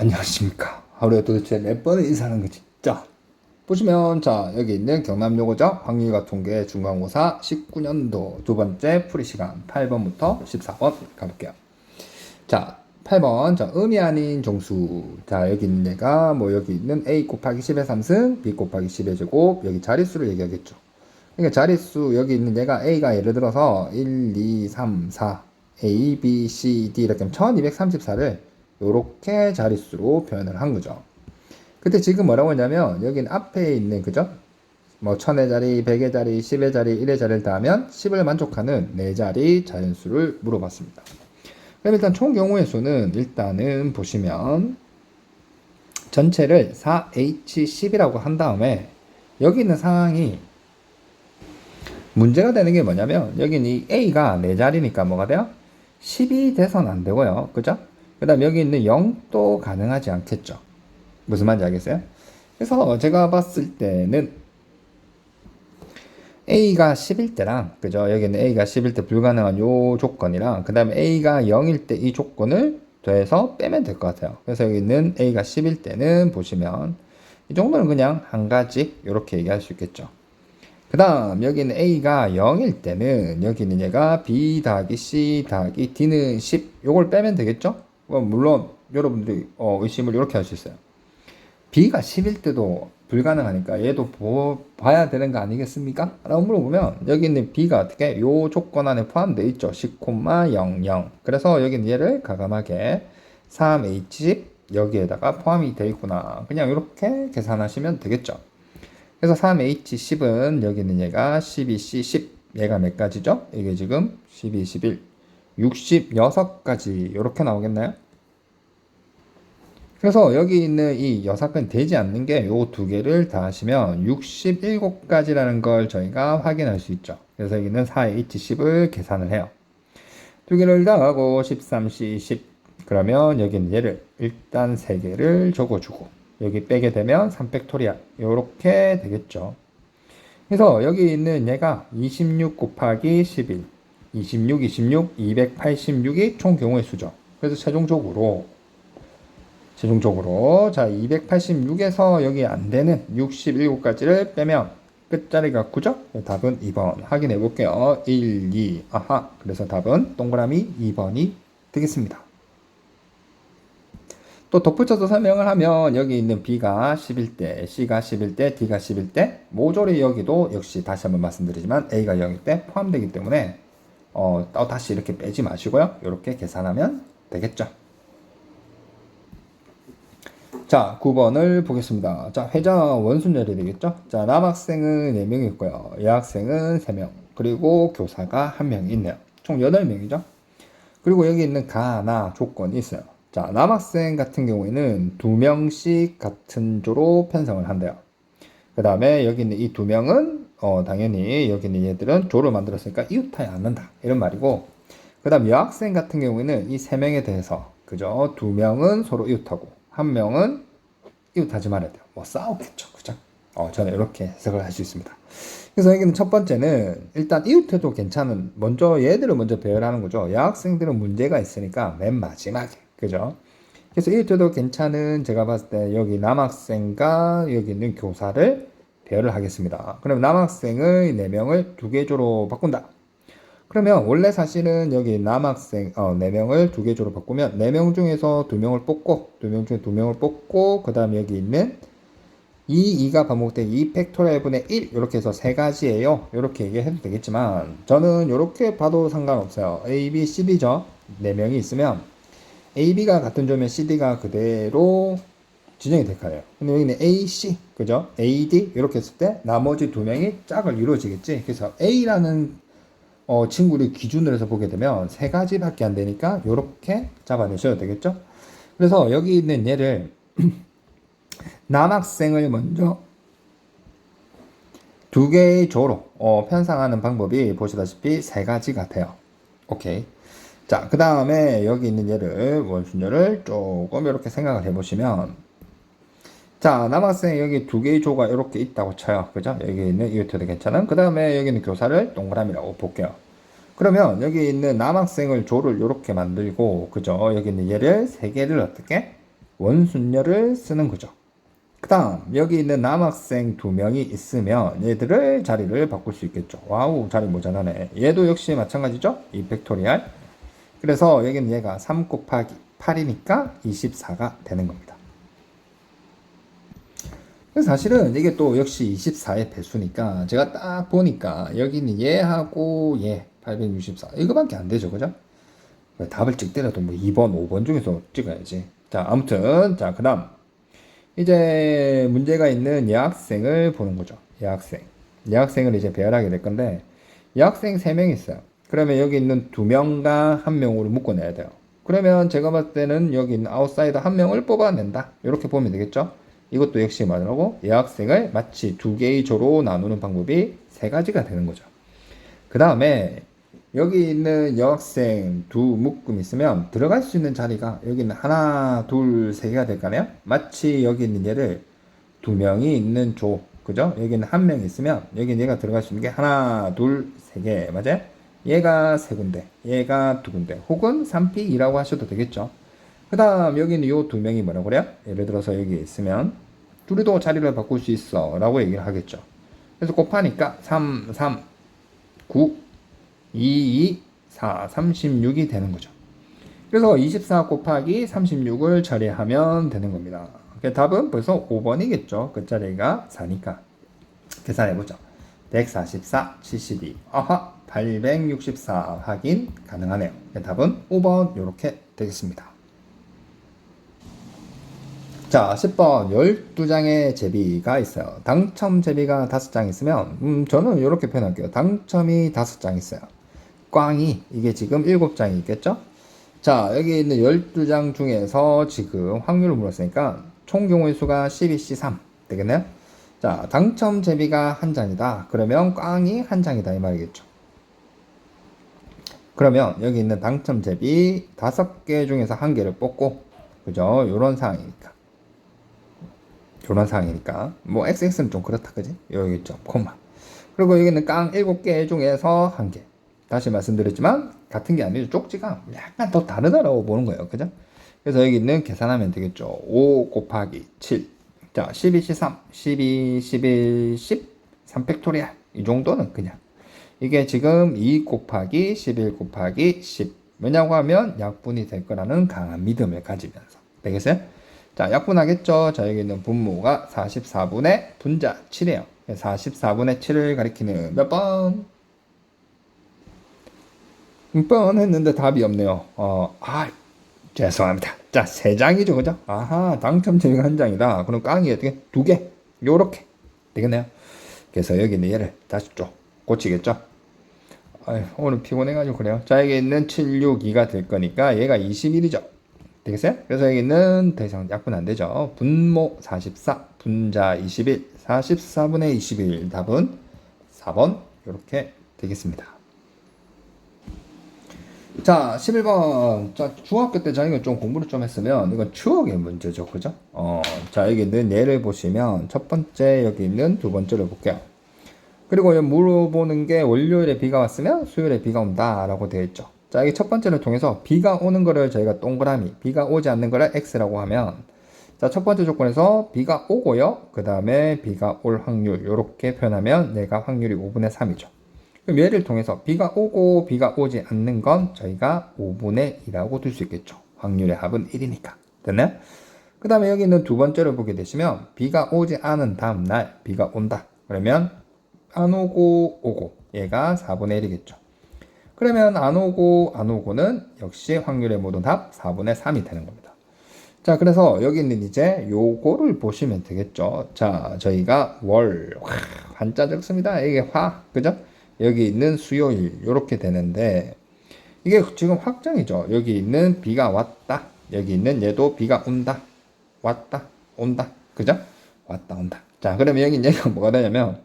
안녕하십니까. 하루에 도대체 몇 번을 인사하는 거지? 자, 보시면, 자, 여기 있는 경남요고적 확률과 통계 중간고사 19년도 두 번째 풀이 시간 8번부터 14번 가볼게요. 자, 8번. 자, 음이 아닌 정수. 자, 여기 있는 얘가 뭐 여기 있는 a 곱하기 10의 3승, b 곱하기 10의 제곱, 여기 자릿수를 얘기하겠죠. 그러니까 자릿수 여기 있는 얘가 a가 예를 들어서 1, 2, 3, 4, a, b, c, d 이렇게 하면 1234를 이렇게 자릿수로 표현을 한 거죠. 그때 지금 뭐라고 했냐면 여기는 앞에 있는 그죠? 뭐 천의 자리, 백의 자리, 십의 자리, 일의 자리를 더하면 10을 만족하는 네 자리 자연수를 물어봤습니다. 그럼 일단 총 경우의 수는 일단은 보시면 전체를 4H10이라고 한 다음에 여기 있는 상황이 문제가 되는 게 뭐냐면 여기는 이 A가 네 자리니까 뭐가 돼요? 10이 돼서는 안 되고요. 그죠? 그 다음 여기 있는 0도 가능하지 않겠죠. 무슨 말인지 알겠어요? 그래서 제가 봤을 때는 A가 10일 때랑 그죠? 여기는 A가 10일 때 불가능한 요 조건이랑 그 다음에 A가 0일 때 이 조건을 더해서 빼면 될 것 같아요. 그래서 여기 있는 A가 10일 때는 보시면 이 정도는 그냥 한 가지 이렇게 얘기할 수 있겠죠. 그 다음 여기 있는 A가 0일 때는 여기 있는 얘가 B 더하기 C 더하기 D는 10 요걸 빼면 되겠죠? 어, 물론 여러분들이 어, 의심을 이렇게 할 수 있어요. B가 10일 때도 불가능하니까 얘도 보, 봐야 되는 거 아니겠습니까? 라고 물어보면 여기 있는 B가 어떻게 요 조건 안에 포함되어 있죠. 10,00 그래서 여기는 얘를 가감하게 3H10 여기에다가 포함이 되어 있구나. 그냥 이렇게 계산하시면 되겠죠. 그래서 3H10은 여기 있는 얘가 12C 10 얘가 몇 가지죠? 이게 지금 12, 11, 66가지 이렇게 나오겠나요? 그래서 여기 있는 이 여사건이 되지 않는 게 요 두 개를 다 하시면 67가지라는 걸 저희가 확인할 수 있죠. 그래서 여기는 4H10을 계산을 해요. 두 개를 더하고 13C 10 그러면 여기는 얘를 일단 세 개를 적어주고 여기 빼게 되면 3팩토리얼 이렇게 되겠죠. 그래서 여기 있는 얘가 26 곱하기 11 26, 26, 286이 총 경우의 수죠. 그래서 최종적으로 최종적으로 자 286에서 여기 안 되는 67가지를 빼면 끝자리가 9죠? 답은 2번 확인해 볼게요. 1, 2 아하 그래서 답은 동그라미 2번이 되겠습니다. 또 덧붙여서 설명을 하면 여기 있는 B가 11대, C가 11대, D가 11대 모조리 여기도 역시 다시 한번 말씀드리지만 A가 0일 때 포함되기 때문에 어, 다시 이렇게 빼지 마시고요. 이렇게 계산하면 되겠죠. 자, 9번을 보겠습니다. 자, 회자 원순열이 되겠죠? 자, 남학생은 4명 있고요. 여학생은 3명. 그리고 교사가 1명 있네요. 총 8명이죠? 그리고 여기 있는 가나 조건이 있어요. 자, 남학생 같은 경우에는 2명씩 같은 조로 편성을 한대요. 그 다음에 여기 있는 이 2명은 어, 당연히 여기 있는 얘들은 조를 만들었으니까 이웃하지 않는다. 이런 말이고, 그 다음 여학생 같은 경우에는 이 3명에 대해서, 그죠? 2명은 서로 이웃하고, 한 명은 이웃하지 말아야 돼요. 뭐 싸우겠죠. 그죠? 어, 저는 이렇게 해석을 할 수 있습니다. 그래서 여기는 첫 번째는 일단 이웃해도 괜찮은, 먼저 얘들을 먼저 배열하는 거죠. 여학생들은 문제가 있으니까 맨 마지막에. 그죠? 그래서 이웃해도 괜찮은 제가 봤을 때 여기 남학생과 여기 있는 교사를 배열을 하겠습니다. 그럼 남학생의 4명을 두개 조로 바꾼다. 그러면 원래 사실은 여기 남학생 어, 4명을 두개 조로 바꾸면 4명 중에서 2명을 뽑고 2명 중에 2명을 뽑고 그 다음에 여기 있는 2, 2가 반복된 2 팩토리얼 분의 1 이렇게 해서 세 가지예요. 이렇게 얘기해도 되겠지만 저는 이렇게 봐도 상관없어요. A, B, C, D죠. 4명이 있으면 A, B가 같은 조면 C, D가 그대로 지정이 될 거예요. 근데 여기는 A, C, 그죠? A, D 이렇게 했을 때 나머지 두 명이 짝을 이루어지겠지. 그래서 A라는 어, 친구를 기준으로 해서 보게 되면 세 가지밖에 안 되니까 이렇게 잡아내셔도 되겠죠? 그래서 여기 있는 얘를 남학생을 먼저 두 개의 조로 어, 편성하는 방법이 보시다시피 세 가지 같아요. 오케이. 자, 그 다음에 여기 있는 얘를 원순열을 조금 이렇게 생각을 해보시면 자, 남학생 여기 두 개의 조가 이렇게 있다고 쳐요. 그죠? 여기 있는 이웃해도 괜찮은. 그 다음에 여기 있는 교사를 동그라미라고 볼게요. 그러면 여기 있는 남학생을 조를 이렇게 만들고, 그죠? 여기 있는 얘를 세 개를 어떻게? 원순열을 쓰는 거죠. 그 다음 여기 있는 남학생 두 명이 있으면 얘들을 자리를 바꿀 수 있겠죠. 와우 자리 모자라네. 얘도 역시 마찬가지죠. 이 팩토리알. 그래서 여기는 얘가 3 곱하기 8이니까 24가 되는 겁니다. 사실은 이게 또 역시 24의 배수니까 제가 딱 보니까 여기는 얘하고 얘 864 이거밖에 안 되죠 그죠? 답을 찍더라도 뭐 2번 5번 중에서 찍어야지. 자 아무튼 자 그 다음. 이제 문제가 있는 여학생을 보는 거죠 여학생. 여학생을 이제 배열하게 될 건데 여학생 3명 있어요. 그러면 여기 있는 2명과 1명으로 묶어내야 돼요. 그러면 제가 봤을 때는 여기 있는 아웃사이더 한 명을 뽑아낸다. 이렇게 보면 되겠죠 이것도 역시 말하고 여학생을 마치 두 개의 조로 나누는 방법이 세 가지가 되는 거죠. 그 다음에 여기 있는 여학생 두 묶음 있으면 들어갈 수 있는 자리가 여기 있는 하나, 둘, 세 개가 될까요? 마치 여기 있는 얘를 두 명이 있는 조, 그죠? 여기는 한 명 있으면 여기 얘가 들어갈 수 있는 게 하나, 둘, 세 개, 맞아요? 얘가 세 군데, 얘가 두 군데, 혹은 3P2라고 하셔도 되겠죠. 그 다음 여기는 요두 명이 뭐라고 그래요? 예를 들어서 여기 있으면 둘이도 자리를 바꿀 수 있어 라고 얘기를 하겠죠. 그래서 곱하니까 3, 3, 9, 2, 2, 4, 36이 되는 거죠. 그래서 24 곱하기 36을 처리하면 되는 겁니다. 답은 벌써 5번이겠죠. 그 자리가 4니까. 계산해보죠. 144, 72. 아하, 864 확인 가능하네요. 답은 5번 이렇게 되겠습니다. 자, 10번 12장의 제비가 있어요. 당첨 제비가 5장 있으면 음, 저는 이렇게 표현할게요. 당첨이 5장 있어요. 꽝이 이게 지금 7장이 있겠죠? 자, 여기 있는 12장 중에서 지금 확률을 물었으니까 총 경우의 수가 12C 3 되겠네요? 자, 당첨 제비가 한 장이다. 그러면 꽝이 한 장이다 이 말이겠죠. 그러면 여기 있는 당첨 제비 5개 중에서 한 개를 뽑고 그죠? 요런 상황이니까. 요런 상황이니까. 뭐 XX는 좀 그렇다 그지? 여기 있죠. 콤마. 그리고 여기는 깡 7개 중에서 한 개. 다시 말씀드렸지만 같은 게 아니죠. 쪽지가 약간 더 다르다라고 보는 거예요. 그죠? 그래서 여기 있는 계산하면 되겠죠. 5 곱하기 7. 자, 12, 13, 12, 11, 10, 3팩토리알. 이 정도는 그냥. 이게 지금 2 곱하기 11 곱하기 10. 왜냐고 하면 약분이 될 거라는 강한 믿음을 가지면서. 되겠어요? 자, 약분하겠죠? 자, 여기 있는 분모가 44분의 분자 7이에요. 44분의 7을 가리키는 몇 번? 6번 했는데 답이 없네요. 어, 아, 죄송합니다. 자, 세 장이죠, 그죠? 아하, 당첨 제가 한 장이다. 그럼 깡이 어떻게? 두 개. 요렇게. 되겠네요. 그래서 여기 있는 얘를 다시 쭉 고치겠죠? 아유, 오늘 피곤해가지고 그래요. 자, 여기 있는 7, 6, 2가 될 거니까 얘가 21이죠. 되겠어요? 그래서 여기는 더 이상 약분 안 되죠. 분모 44, 분자 21, 44분의 21. 답은 4번. 이렇게 되겠습니다. 자, 11번. 자, 중학교 때 저희가 좀 공부를 좀 했으면 이건 추억의 문제죠. 그죠? 어, 자, 여기 있는 예를 보시면 첫 번째 여기 있는 두 번째를 볼게요. 그리고 물어보는 게 월요일에 비가 왔으면 수요일에 비가 온다 라고 되어 있죠. 자, 여기 첫 번째를 통해서 비가 오는 거를 저희가 동그라미, 비가 오지 않는 거를 X라고 하면 자, 첫 번째 조건에서 비가 오고요. 그 다음에 비가 올 확률 이렇게 표현하면 내가 확률이 5분의 3이죠. 그럼 얘를 통해서 비가 오고 비가 오지 않는 건 저희가 5분의 2라고 둘 수 있겠죠. 확률의 합은 1이니까. 됐나요? 그 다음에 여기 있는 두 번째를 보게 되시면 비가 오지 않은 다음날 비가 온다. 그러면 안 오고 오고 얘가 4분의 1이겠죠. 그러면 안 오고 안 오고는 역시 확률의 모든 합 4분의 3이 되는 겁니다. 자, 그래서 여기 있는 이제 요거를 보시면 되겠죠. 자, 저희가 월, 와, 한자 적습니다. 이게 화, 그죠? 여기 있는 수요일, 요렇게 되는데, 이게 지금 확정이죠. 여기 있는 비가 왔다. 여기 있는 얘도 비가 온다. 왔다. 온다. 그죠? 왔다, 온다. 자, 그러면 여기 얘가 뭐가 되냐면,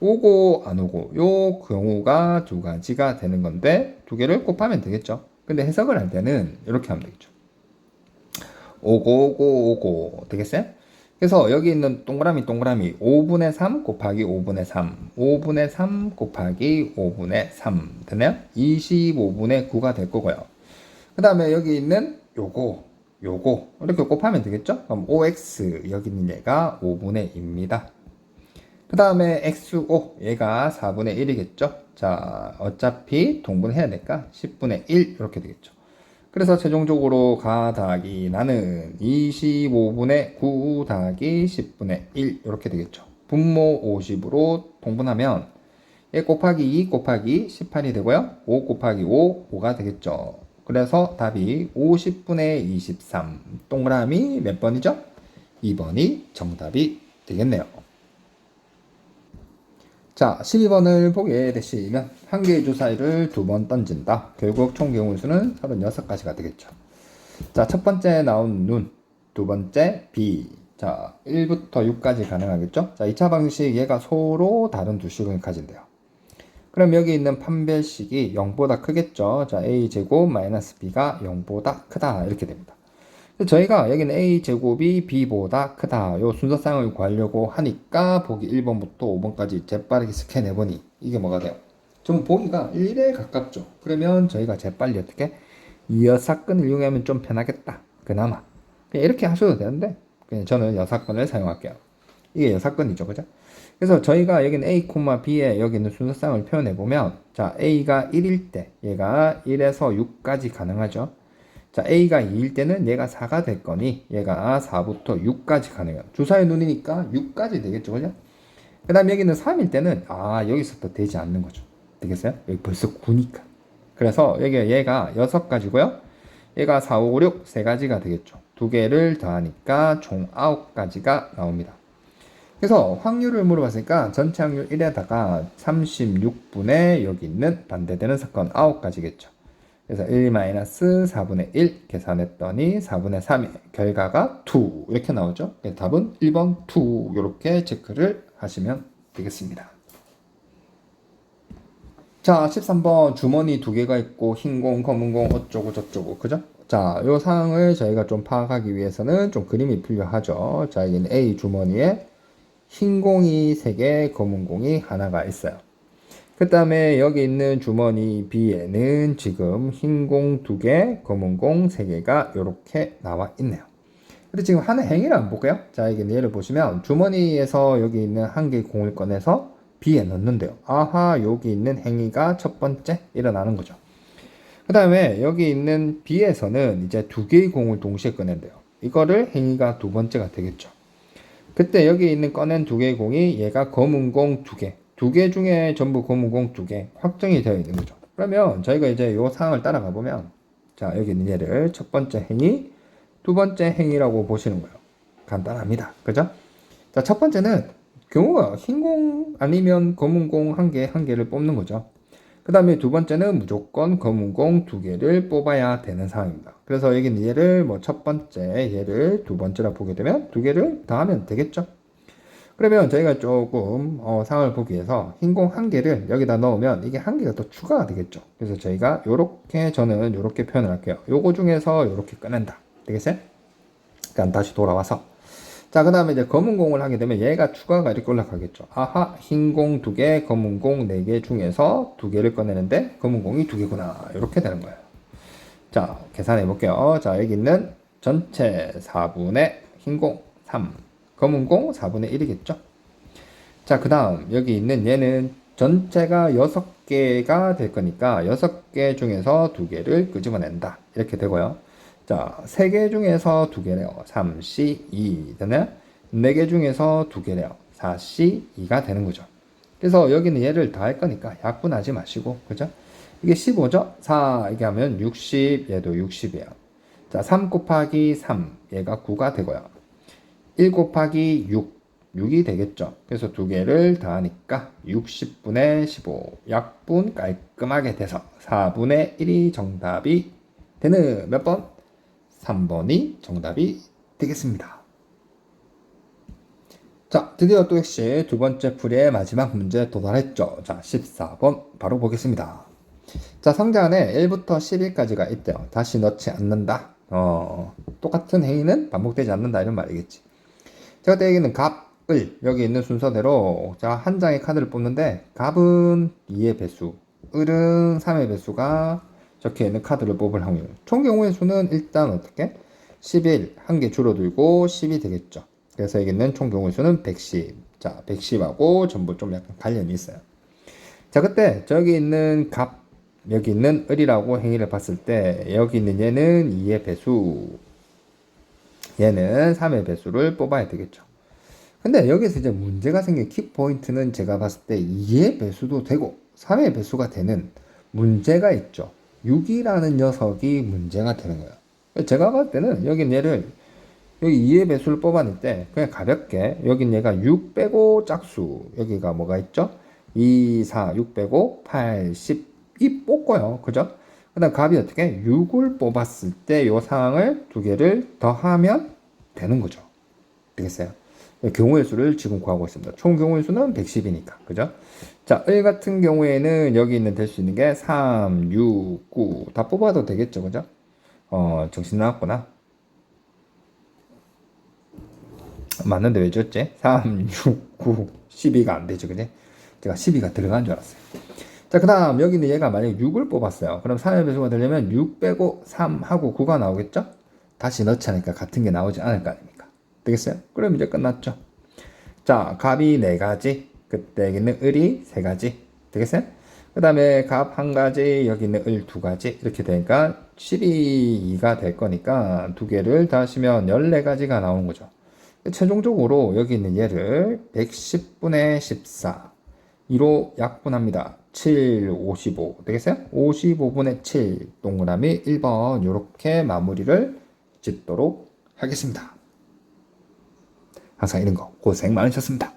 오고 안 오고 요 경우가 두 가지가 되는 건데 두 개를 곱하면 되겠죠. 근데 해석을 할 때는 이렇게 하면 되겠죠. 오고 오고 오고 되겠어요? 그래서 여기 있는 동그라미 동그라미 5분의 3 곱하기 5분의 3 5분의 3 곱하기 5분의 3 되나요? 25분의 9가 될 거고요. 그 다음에 여기 있는 요거 요거 이렇게 곱하면 되겠죠? 그럼 OX 여기 있는 얘가 5분의 2입니다. 그 다음에 XO 얘가 4분의 1이겠죠? 자 어차피 동분해야 되니까 10분의 1 이렇게 되겠죠. 그래서 최종적으로 가 더하기 나는 25분의 9 더하기 10분의 1 이렇게 되겠죠. 분모 50으로 동분하면 1 곱하기 2 곱하기 18이 되고요. 5 곱하기 5, 5가 되겠죠. 그래서 답이 50분의 23. 동그라미 몇 번이죠? 2번이 정답이 되겠네요. 자, 12번을 보게 되시면 한 개의 주사위를 두 번 던진다. 결국 총 경우 수는 36가지가 되겠죠. 자, 첫 번째 나온 눈, 두 번째 비. 자, 1부터 6까지 가능하겠죠? 자, 2차 방식 얘가 서로 다른 두 가진대요. 그럼 여기 있는 판별식이 0보다 크겠죠? 자, a 제곱 마이너스 b가 0보다 크다. 이렇게 됩니다. 저희가 여기는 a 제곱이 b보다 크다. 요 순서상을 구하려고 하니까 보기 1번부터 5번까지 재빠르게 스캔해 보니 이게 뭐가 돼요? 좀 보기가 1에 가깝죠. 그러면 저희가 재빨리 어떻게 이 여사건을 이용하면 좀 편하겠다. 그나마 그냥 이렇게 하셔도 되는데 그냥 저는 여사건을 사용할게요. 이게 여사건이죠, 그죠? 그래서 저희가 여기는 a, b에 여기 있는 순서상을 표현해 보면 자 a가 1일 때 얘가 1에서 6까지 가능하죠. 자, A가 2일 때는 얘가 4가 될 거니 얘가 4부터 6까지 가능해요. 주사의 눈이니까 6까지 되겠죠. 그죠? 그 다음에 여기는 3일 때는 아, 여기서부터 되지 않는 거죠. 되겠어요? 여기 벌써 9니까. 그래서 여기 얘가 6가지고요. 얘가 4, 5, 6, 3가지가 되겠죠. 두 개를 더하니까 총 9가지가 나옵니다. 그래서 확률을 물어봤으니까 전체 확률 1에다가 36분의 여기 있는 반대되는 사건 9가지겠죠. 그래서 1-4분의 1 계산했더니 4분의 3의 결과가 2 이렇게 나오죠. 답은 1번 2 이렇게 체크를 하시면 되겠습니다. 자 13번 주머니 두 개가 있고 흰 공 검은 공 어쩌고 저쩌고 그죠? 자, 요 상황을 저희가 좀 파악하기 위해서는 좀 그림이 필요하죠. 자, 여기는 A 주머니에 흰 공이 3개, 검은 공이 하나가 있어요. 그 다음에 여기 있는 주머니 B에는 지금 흰공 2개, 검은 공 3개가 이렇게 나와 있네요. 근데 지금 하는 행위를 한번 볼까요? 자, 이게 예를 보시면 주머니에서 여기 있는 한 개의 공을 꺼내서 B에 넣는데요. 아하, 여기 있는 행위가 첫 번째 일어나는 거죠. 그 다음에 여기 있는 B에서는 이제 두 개의 공을 동시에 꺼낸대요. 이거를 행위가 두 번째가 되겠죠. 그때 여기 있는 꺼낸 두 개의 공이 얘가 검은 공 두 개, 두 개 중에 전부 검은 공두 개 확정이 되어 있는 거죠. 그러면 저희가 이제 이 상황을 따라가 보면 자 여기 있는 얘를 첫 번째 행위, 두 번째 행위라고 보시는 거예요. 간단합니다. 그죠? 자 첫 번째는 경우가 흰 공 아니면 검은 공 한 개 한 개를 뽑는 거죠. 그 다음에 두 번째는 무조건 검은 공 두 개를 뽑아야 되는 상황입니다. 그래서 여기는 얘를 뭐 첫 번째 얘를 두 번째라 보게 되면 두 개를 더하면 되겠죠. 그러면 저희가 조금 어, 상황을 보기 위해서 흰 공 한 개를 여기다 넣으면 이게 한 개가 더 추가가 되겠죠. 그래서 저희가 요렇게 저는 요렇게 표현을 할게요. 요거 중에서 요렇게 꺼낸다. 되겠어요? 그러니까 다시 돌아와서 자, 그 다음에 이제 검은 공을 하게 되면 얘가 추가가 이렇게 올라가겠죠. 아하, 흰 공 두 개, 검은 공 네 개 중에서 두 개를 꺼내는데 검은 공이 두 개구나. 이렇게 되는 거예요. 자, 계산해 볼게요. 자, 여기 있는 전체 4분의 흰 공 3, 검은 공 4분의 1이겠죠. 자, 그 다음 여기 있는 얘는 전체가 6개가 될 거니까 6개 중에서 두 개를 끄집어낸다. 이렇게 되고요. 자, 3개 중에서 2개래요. 3C, 2. 되네? 4개 중에서 2개래요. 4C, 2가 되는 거죠. 그래서 여기는 얘를 다 할 거니까 약분하지 마시고, 그죠? 이게 15죠? 4, 이게 하면 60, 얘도 60이에요. 자, 3 곱하기 3, 얘가 9가 되고요. 1 곱하기 6, 6이 되겠죠. 그래서 두 개를 더하니까 60분의 15, 약분 깔끔하게 돼서 4분의 1이 정답이 되는 몇 번? 3번이 정답이 되겠습니다. 자, 드디어 또 역시 두 번째 풀이의 마지막 문제 도달했죠. 자, 14번 바로 보겠습니다. 자, 상자 안에 1부터 11까지가 있대요. 다시 넣지 않는다. 어, 똑같은 행위는 반복되지 않는다. 이런 말이겠지. 제가 때 여기는 값을 여기 있는 순서대로 자, 한 장의 카드를 뽑는데 값은 2의 배수, 을은 3의 배수가 적혀 있는 카드를 뽑을 확률. 총 경우의 수는 일단 어떻게? 11, 한 개 줄어들고 10이 되겠죠. 그래서 여기는 총 경우의 수는 110. 자, 110하고 전부 좀 약간 관련이 있어요. 자, 그때 저기 있는 값, 여기 있는 을이라고 행위를 봤을 때 여기 있는 얘는 2의 배수, 얘는 3의 배수를 뽑아야 되겠죠. 근데 여기서 이제 문제가 생긴 키포인트는 제가 봤을 때 2의 배수도 되고 3의 배수가 되는 문제가 있죠. 6이라는 녀석이 문제가 되는 거예요. 제가 봤을 때는 여기 얘를 여기 2의 배수를 뽑아낼 때 그냥 가볍게 여긴 얘가 6 빼고 짝수 여기가 뭐가 있죠? 2, 4, 6 빼고 8, 10이 뽑고요. 그죠? 그 다음 값이 어떻게? 6을 뽑았을 때요 상황을 두 개를 더하면 되는 거죠. 되겠어요? 경우의 수를 지금 구하고 있습니다. 총 경우의 수는 110이니까. 그죠? 자, 을 같은 경우에는 여기 있는 될 수 있는 게 3, 6, 9. 다 뽑아도 되겠죠. 그죠? 어, 정신 나갔구나. 맞는데 왜 줬지? 3, 6, 9, 12가 안 되죠. 그지? 제가 12가 들어간 줄 알았어요. 자, 그 다음 여기 있는 얘가 만약에 6을 뽑았어요. 그럼 3의 배수가 되려면 6 빼고 3하고 9가 나오겠죠? 다시 넣자니까 같은 게 나오지 않을 거 아닙니까? 되겠어요? 그럼 이제 끝났죠. 자, 값이 4가지. 그때 여기 있는 을이 3가지. 되겠어요? 그 다음에 값한 가지, 여기 있는 을두 가지. 이렇게 되니까 12가 될 거니까 두 개를 더하시면 14가지가 나오는 거죠. 최종적으로 여기 있는 얘를 110분의 14. 2로 약분합니다. 7, 55 되겠어요? 55분의 7 동그라미 1번 이렇게 마무리를 짓도록 하겠습니다. 항상 이런 거 고생 많으셨습니다.